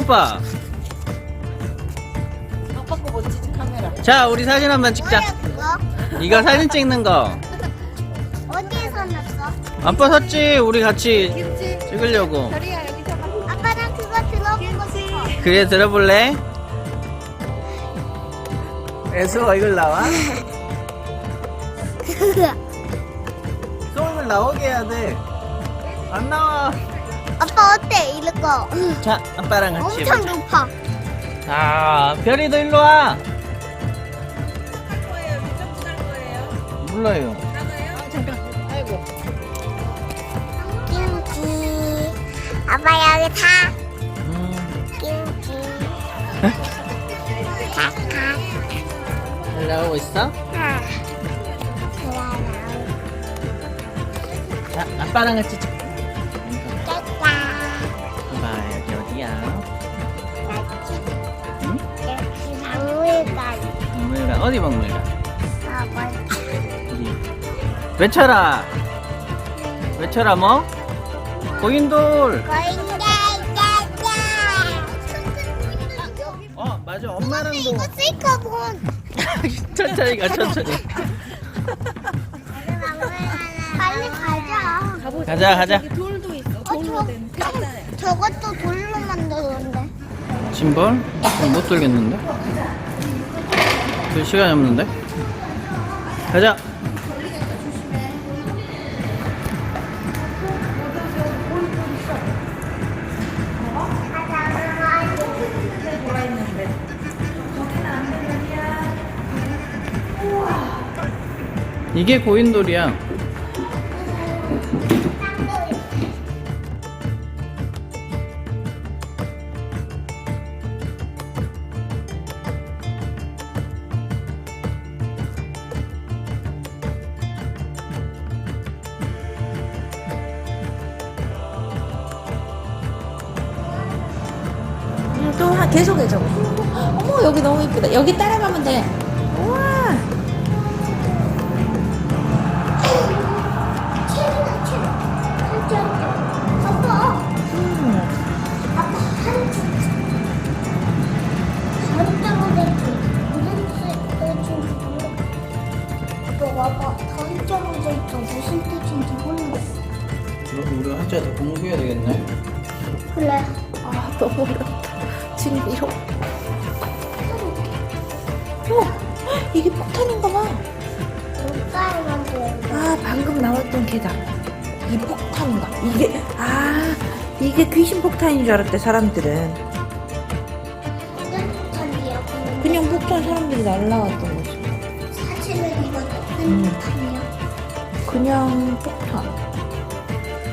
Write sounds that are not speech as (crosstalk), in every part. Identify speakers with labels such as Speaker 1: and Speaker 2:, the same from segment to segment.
Speaker 1: 소빠.
Speaker 2: 아빠 거 멋지지 카메라.
Speaker 1: 자, 우리 사진 한번 찍자.
Speaker 3: 뭐야 그거?
Speaker 1: 이거 사진 찍는 거.
Speaker 3: 어디에서 났어?
Speaker 1: 아빠 샀지? 우리 같이
Speaker 2: 김치.
Speaker 1: 찍으려고.
Speaker 2: 다리야 여기 잡아.
Speaker 3: 아빠 나 그거 들어보고 싶어.
Speaker 1: 그래, 들어볼래? 애수 얼굴 나와? (laughs) 소음을 나오게 해야 돼. 안 나와.
Speaker 3: 아빠 어때 이거?
Speaker 1: 자, 아빠랑 같이
Speaker 3: 엄청
Speaker 1: 해보자.
Speaker 3: 높아.
Speaker 1: 아, 별이도 일로 와. 몰라요.
Speaker 3: 김치. 아빠 여기 타.
Speaker 1: 음,
Speaker 3: 김치. 카카.
Speaker 1: 잘 나오고 있어?
Speaker 3: 아. 그라나.
Speaker 1: 자, 아빠랑 같이 찍.
Speaker 3: 짜
Speaker 1: 어디
Speaker 3: 박물관? 아, 뭐.
Speaker 1: 여기. 외쳐라. 외쳐라 뭐? 고인돌.
Speaker 3: 거인데 짜짜.
Speaker 1: 어 맞아 엄마랑도
Speaker 3: 이거 스이커본. (laughs)
Speaker 1: 천천히 가 천천히.
Speaker 3: 빨리 가자.
Speaker 2: 가보자.
Speaker 1: 가자, 가자.
Speaker 2: 돌도 있어.
Speaker 3: 어,
Speaker 2: 돌로 된.
Speaker 3: 저것도 돌로 만들었는데.
Speaker 1: 짐벌? 못 돌겠는데? 그 시간이 없는데? 가자. 이게 고인돌이야.
Speaker 2: 따라가면 돼. 이게 귀신 폭탄인 줄 알았대 사람들은.
Speaker 3: 무슨 뜻이야
Speaker 2: 그냥 폭탄 사람들이 날라왔던 거지.
Speaker 3: 사실은 이거
Speaker 2: 음.
Speaker 3: 뜻이야
Speaker 2: 그냥 폭탄.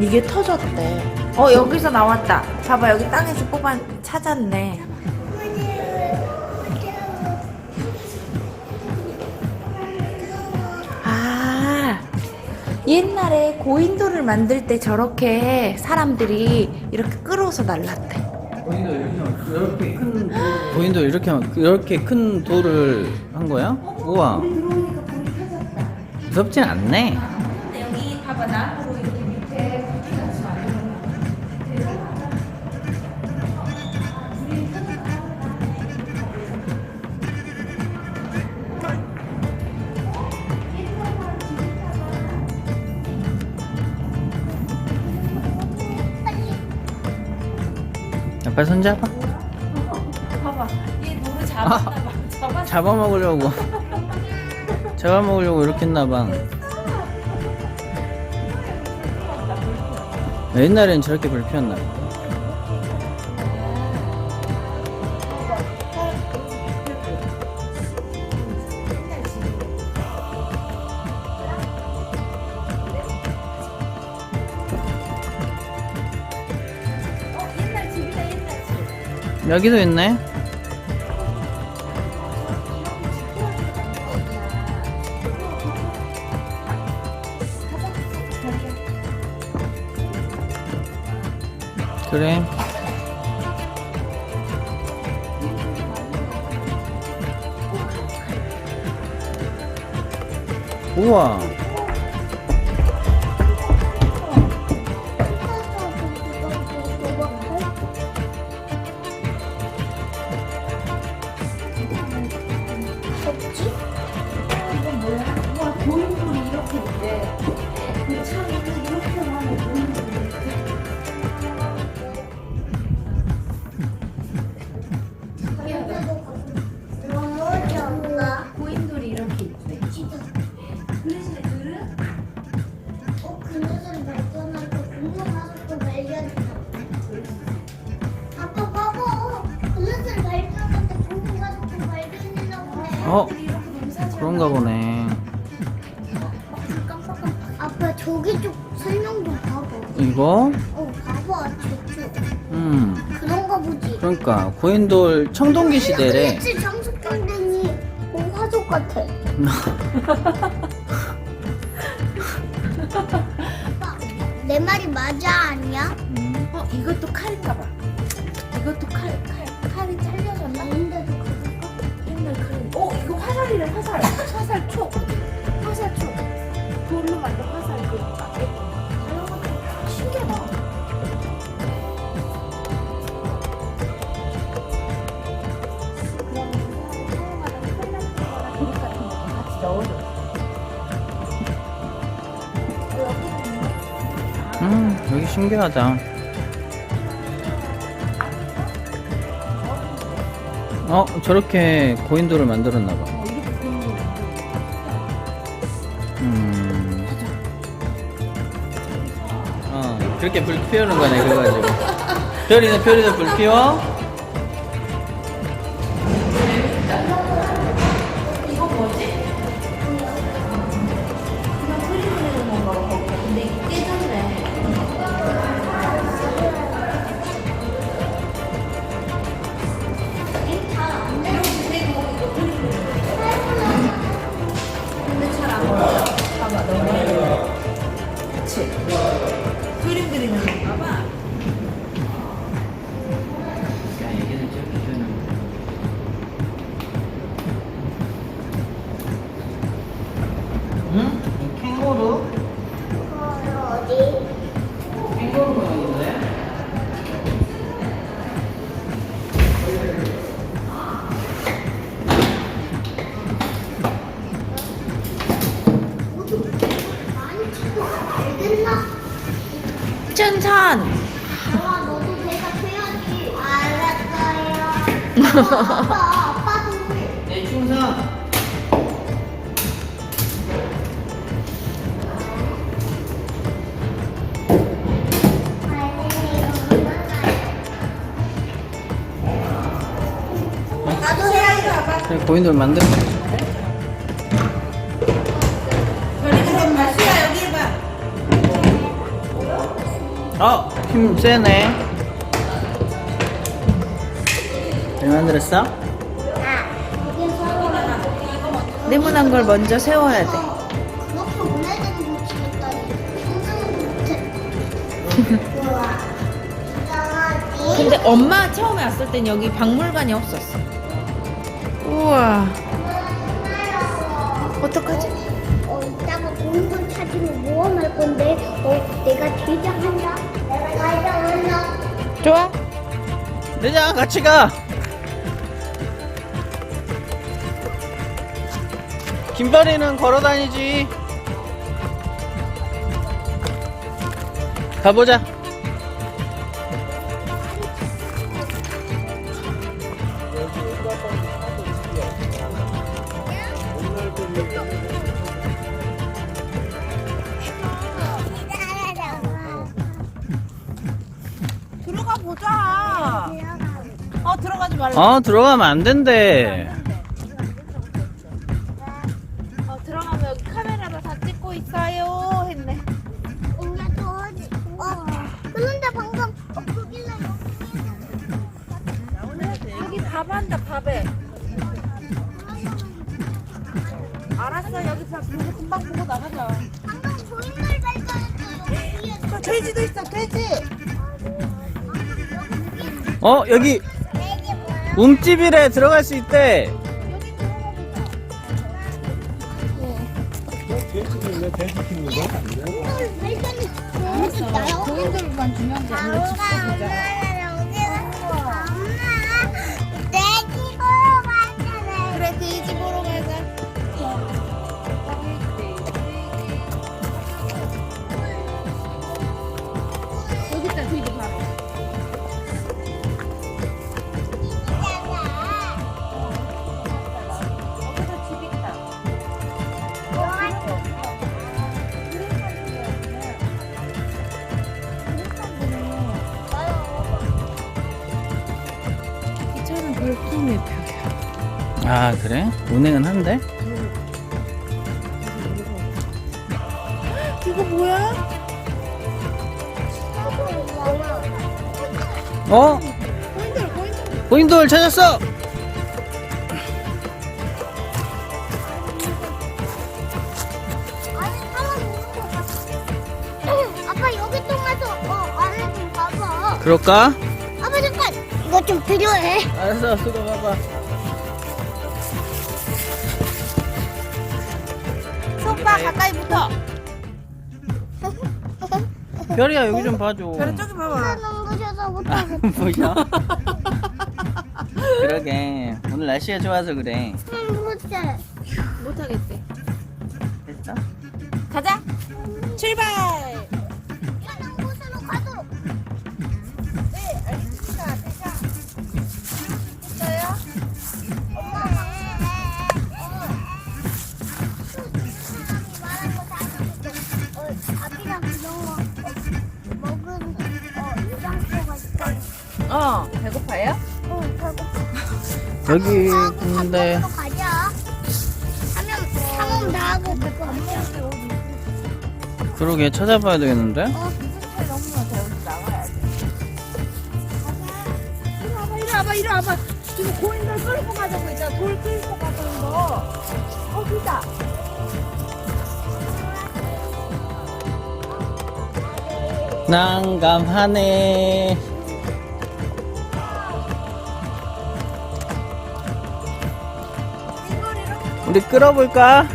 Speaker 2: 이게 터졌대. 어 여기서 나왔다. 봐봐 여기 땅에서 뽑아 찾았네. 옛날에 고인돌을 만들 때 저렇게 사람들이 이렇게 끌어서 날랐대.
Speaker 1: 이렇게 큰 고인돌 이렇게 이렇게 큰 돌을 한 거야? 우와. 무섭진 않네.
Speaker 2: 여기 봐봐 나
Speaker 1: 아빠 손 잡아.
Speaker 2: 봐봐 얘 노를 잡았나 봐. 잡았.
Speaker 1: 잡아먹으려고. 잡아먹으려고 이렇게 했나봐. 옛날엔 저렇게 불 피웠나 봐. 여기도 있네. 그래. 우와. 그러니까 고인돌 청동기 시대래.
Speaker 3: 그치, 화족 같아. (laughs) 내 말이 맞아 아니야?
Speaker 1: 음.
Speaker 2: 어 이것도 칼인가 봐. 이것도 칼, 칼, 칼이 잘려졌나?
Speaker 3: 아닌데도 가볼까?
Speaker 2: 옛날 칼. 어 이거 화살이래 화살. 화살 촉. 화살 촉. 돌로 만든
Speaker 1: 음 여기 신기하다. 어 저렇게 고인돌을 만들었나 봐. 음. 어 그렇게 불 피우는 거네 그래가지고. (laughs) 별이네 별이네 불 피워?
Speaker 3: 아빠, 아빠도.
Speaker 1: 내 충성.
Speaker 3: 나도 해야지, 아빠.
Speaker 1: 그래, 고인돌 만들어. 어, 힘 세네. 잘 만들었어?
Speaker 3: 아,
Speaker 2: 네모난 걸 먼저 세워야 돼.
Speaker 3: 그렇게 (laughs) 못해.
Speaker 2: 근데 엄마 처음에 왔을 땐 여기 박물관이 없었어. 우와. 어떡하지?
Speaker 3: 어, 이따가 공돈 찾으면 모험할 건데, 어, 내가 대장한다. 내가 대장한다.
Speaker 2: 좋아?
Speaker 1: 내장 같이 가. 김발이는 걸어 다니지. 가보자.
Speaker 2: 들어가 보자. 어, 들어가지 말라.
Speaker 1: 어, 들어가면 안 된대.
Speaker 2: 어, 여기?
Speaker 1: 움집이래 들어갈 수 있대.
Speaker 2: 중요한 게
Speaker 3: 엄마, 엄마 아
Speaker 2: 그래?
Speaker 1: 운행은 한대?
Speaker 2: 이거 뭐야?
Speaker 1: 어?
Speaker 2: 고인돌 고인돌.
Speaker 1: 고인돌 찾았어!
Speaker 3: 아니 사람 있는 거 같아. (clears throat) 아빠 여기 좀 가서 어 안에 좀 봐봐.
Speaker 1: 그럴까?
Speaker 3: 아빠 잠깐 이거 좀 필요해.
Speaker 1: 알았어 수고 봐봐
Speaker 2: 오빠 가까이 붙어.
Speaker 1: 별이야 여기 좀 봐줘
Speaker 2: 별이 저기 봐봐.
Speaker 3: 넘으셔서
Speaker 1: 아
Speaker 3: 못하고.
Speaker 1: 보여? (laughs) 그러게 오늘 날씨가 좋아서 그래
Speaker 3: 못해.
Speaker 2: 못하겠대.
Speaker 1: 됐어?
Speaker 2: 가자. 출발.
Speaker 1: 여기 근데. 그러게 찾아봐야 되겠는데?
Speaker 3: 어,
Speaker 2: 기차에 너무나 배우지 나가야지. 이리 와봐, 이리 와봐, 이리 와봐. 지금 고인돌 끌고 가자고 있잖아. 돌 끌고 가자는 거. 어.
Speaker 1: 난감하네 우리 끌어볼까?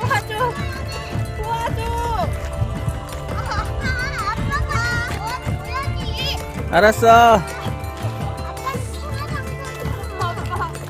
Speaker 2: 도와줘. 도와줘.
Speaker 3: 아빠가 도와줘야지.
Speaker 1: 알았어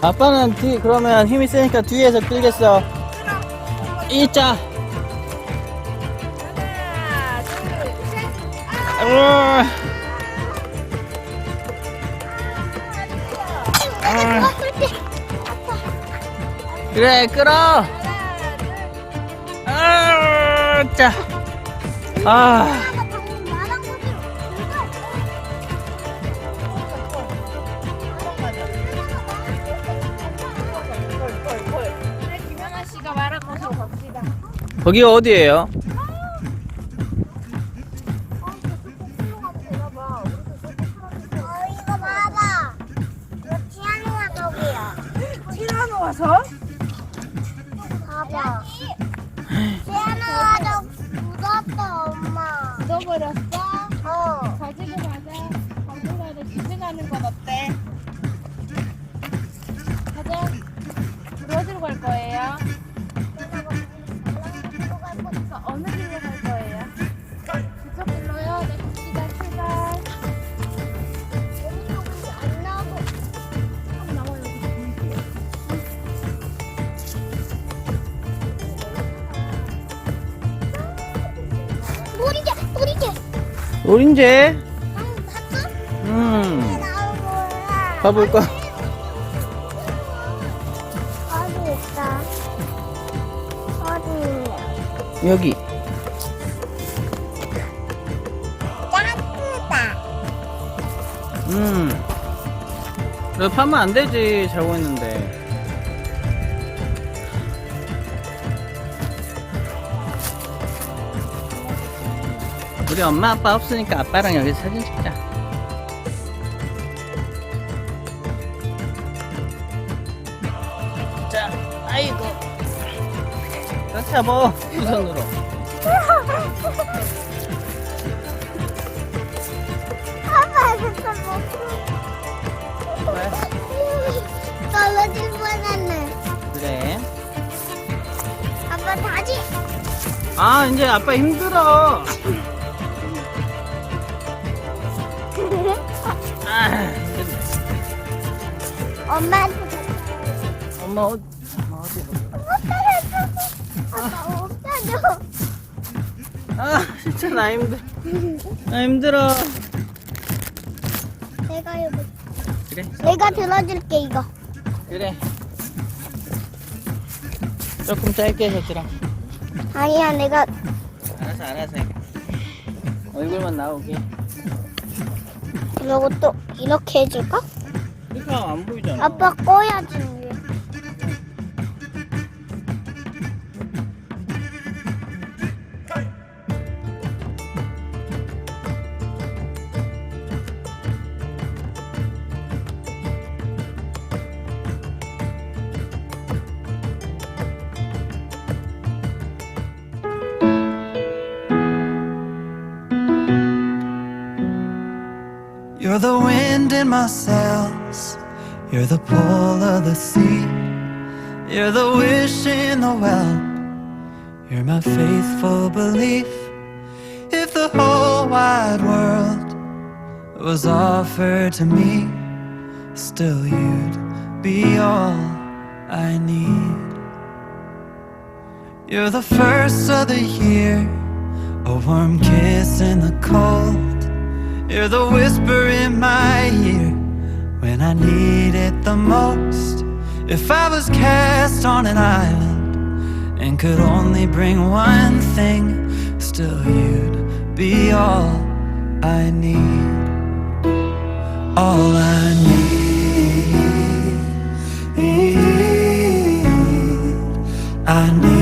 Speaker 3: 아빠는
Speaker 1: 뒤 그러면 힘이 세니까 뒤에서 끌겠어 이자
Speaker 2: 하나, 둘, 셋.
Speaker 1: 으아. 그래 끌어
Speaker 2: 둘.
Speaker 1: 아, 자. 아. 거기 어디예요?
Speaker 3: 봤어?
Speaker 1: 음. 가볼까?
Speaker 3: 어디 있어? 어디?
Speaker 1: 여기.
Speaker 3: 작다.
Speaker 1: 음. 너 파면 안 되지. 자고 있는데. 우리 엄마 아빠 없으니까 아빠랑 여기 사진 찍자. 자, 아이고. 그렇지 뭐, 두 손으로.
Speaker 3: 아빠 뭐.
Speaker 1: 왜?
Speaker 3: 떨어질 뻔했네.
Speaker 1: 그래.
Speaker 3: 아빠 다시.
Speaker 1: 아, 이제 아빠 힘들어.
Speaker 3: 엄마한테
Speaker 1: 엄마 어디, 엄마 어디.
Speaker 3: 아빠 없어져.
Speaker 1: 아, 진짜 나 힘들어. 나 힘들어.
Speaker 3: 내가 여기.
Speaker 1: 그래,
Speaker 3: 내가 들어줄게 이거.
Speaker 1: 그래. 조금 짧게 해서 들어.
Speaker 3: 아니야 내가
Speaker 1: 알아서, 알아서 해. 얼굴만 나오게.
Speaker 3: 그러고 또 이렇게 해줄까?
Speaker 1: 이렇게 하면 안 보이잖아.
Speaker 3: 아빠 꺼야지 우리.
Speaker 4: You're the wind in my sails. You're the pull of the sea. You're the wish in the well. You're my faithful belief. If the whole wide world was offered to me, still you'd be all I need. You're the first of the year, a warm kiss in the cold. You're the whisper in my ear when I need it the most. If I was cast on an island and could only bring one thing, still you'd be all I need. All I need. I need.